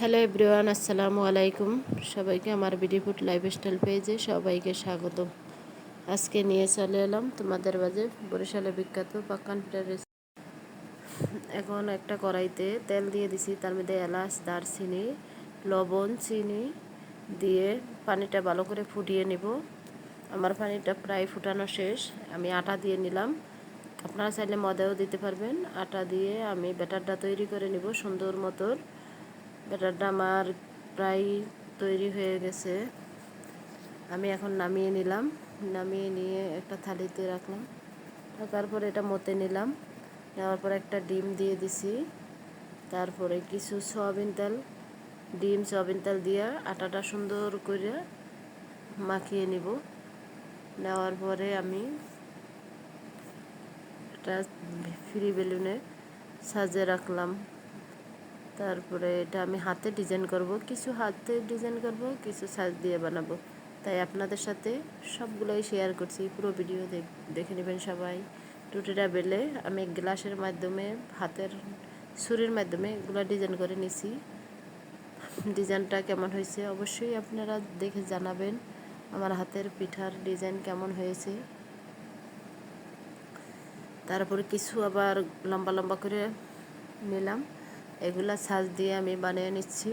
Hello everyone, আসসালামু আলাইকুম। সবাইকে আমার বিডি ফুড লাইফস্টাইল পেজে সবাইকে স্বাগত আজকে নিয়ে চলে এলাম তোমাদের বাজে বরিশালে বিখ্যাত রেসিপি এখন একটা কড়াইতে তেল দিয়ে দিছি, তার মধ্যে এলাচ, দারচিনি, লবণ, চিনি দিয়ে পানিটা ভালো করে ফুটিয়ে নিব। আমার পানিটা প্রায় ফুটানো শেষ, আমি আটা দিয়ে নিলাম। আপনারা চাইলে মদাও দিতে পারবেন। আটা দিয়ে আমি ব্যাটারটা তৈরি করে নিব সুন্দর মতোর ব্যাটারটা আমার প্রায় তৈরি হয়ে গেছে। আমি এখন নামিয়ে নিলাম। নামিয়ে নিয়ে একটা থালিতে রাখলাম। তারপরে এটা মতে নিলাম। নেওয়ার পর একটা ডিম দিয়ে দিছি। তারপরে কিছু সয়াবিন তেল, ডিম, সয়াবিন তেল দিয়ে আটাটা সুন্দর করে মাখিয়ে নিব। নেওয়ার পরে আমি এটা ফ্রি বেলুনে সাজে রাখলাম। তারপরে এটা আমি হাতে ডিজাইন করব, কিছু হাতে ডিজাইন করব, কিছু সাজ দিয়ে বানাবো। তাই আপনাদের সাথে সবগুলোই শেয়ার করছি, পুরো ভিডিও দেখে নেবেন সবাই। টুটিটা বেলে আমি গ্লাসের মাধ্যমে, হাতের ছুরির মাধ্যমে এগুলো ডিজাইন করে নিছি। ডিজাইনটা কেমন হয়েছে অবশ্যই আপনারা দেখে জানাবেন, আমার হাতের পিঠার ডিজাইন কেমন হয়েছে। তারপরে কিছু আবার লম্বা লম্বা করে নিলাম। এগুলা সাজ দিয়ে আমি বানিয়ে নিচ্ছি।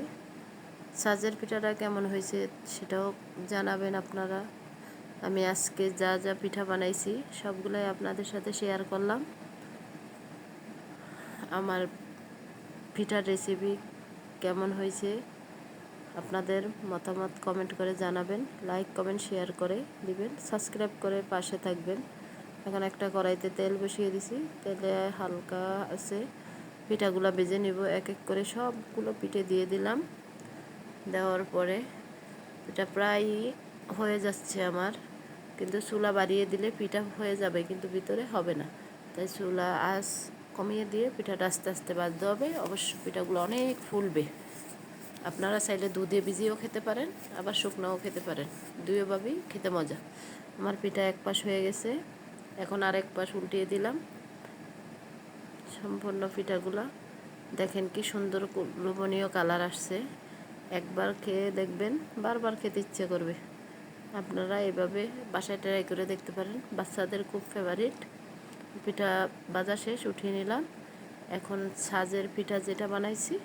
সাজের পিঠাটা কেমন হয়েছে সেটাও জানাবেন আপনারা। আমি আজকে যা যা পিঠা বানাইছি সবগুলোই আপনাদের সাথে শেয়ার করলাম। আমার পিঠার রেসিপি কেমন হয়েছে আপনাদের মতামত কমেন্ট করে জানাবেন। লাইক কমেন্ট শেয়ার করে দিবেন। সাবস্ক্রাইব করে পাশে থাকবেন। এখন একটা কড়াইতে তেল বসিয়ে দিছি। তেলে হালকা আছে। পিঠাগুলো বেজে নিব, এক এক করে সবগুলো পিঠে দিয়ে দিলাম। দেওয়ার পরে এটা প্রায় হয়ে যাচ্ছে আমার, কিন্তু চুলা বাড়িয়ে দিলে পিঠা হয়ে যাবে, কিন্তু ভিতরে হবে না। তাই চুলা আস কমিয়ে দিয়ে পিঠাটা আস্তে আস্তে বাজতে হবে। অবশ্য পিঠাগুলো অনেক ফুলবে। আপনারা চাইলে দুধে ভিজিয়েও খেতে পারেন, আবার শুকনোও খেতে পারেন। দুইভাবেই খেতে মজা। আমার পিঠা এক পাশ হয়ে গেছে, এখন আর এক পাশ উল্টিয়ে দিলাম। সম্পূর্ণ পিঠাগুলা। দেখেন কি সুন্দর লোভনীয় কালার আসছে। একবার খেয়ে দেখবেন, বারবার খেতে ইচ্ছে করবে। আপনারা এভাবে বাসায় ট্রাই করে দেখতে পারেন। বাচ্চাদের খুব ফেভারিট পিঠা বাজা শেষ, উঠিয়ে নিলাম। এখন সাজের পিঠা যেটা বানাইছি,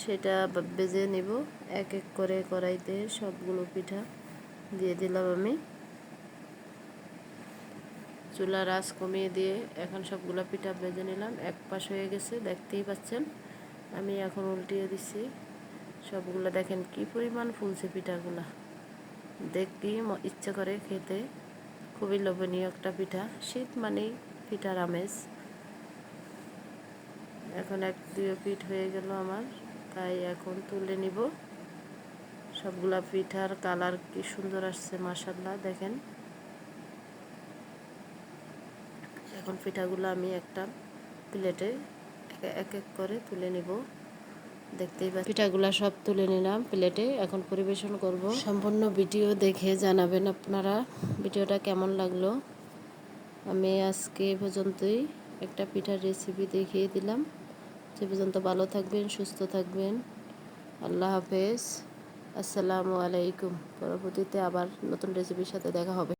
সেটা বেজে নিব। এক এক করে কড়াইতে সবগুলো পিঠা দিয়ে দিলাম আমি। চুলার আঁচ কমিয়ে দিয়ে এখন সবগুলো পিঠা ভেজে নিলাম। এক পাশ হয়ে গেছে, দেখতেই পাচ্ছেন। আমি এখন উল্টিয়ে দিচ্ছি সবগুলো দেখেন কি পরিমাণ ফুলছে পিঠাগুলা। দেখতেই ইচ্ছে করে খেতে। খুবই লোভনীয় একটা পিঠা। শীত মানেই পিঠার আমেজ। এখন এক দুই পিঠ হয়ে গেল আমার। তাই এখন তুলে নিব। সবগুলা পিঠার কালার কি সুন্দর আসছে মাসাল্লাহ দেখেন। এখন পিঠাগুলো আমি একটা প্লেটে এক এক করে তুলে নিব। দেখতেই পাচ্ছি পিঠাগুলো সব তুলে নিলাম প্লেটে, এখন পরিবেশন করব। সম্পূর্ণ ভিডিও দেখে জানাবেন আপনারা, ভিডিওটা কেমন লাগল? আমি আজকে পর্যন্তই একটা পিঠার রেসিপি দেখিয়ে দিলাম। সে পর্যন্ত ভালো থাকবেন, সুস্থ থাকবেন। আল্লাহ হাফেজ। আসসালামু আলাইকুম। পরবর্তীতে আবার নতুন রেসিপির সাথে দেখা হবে।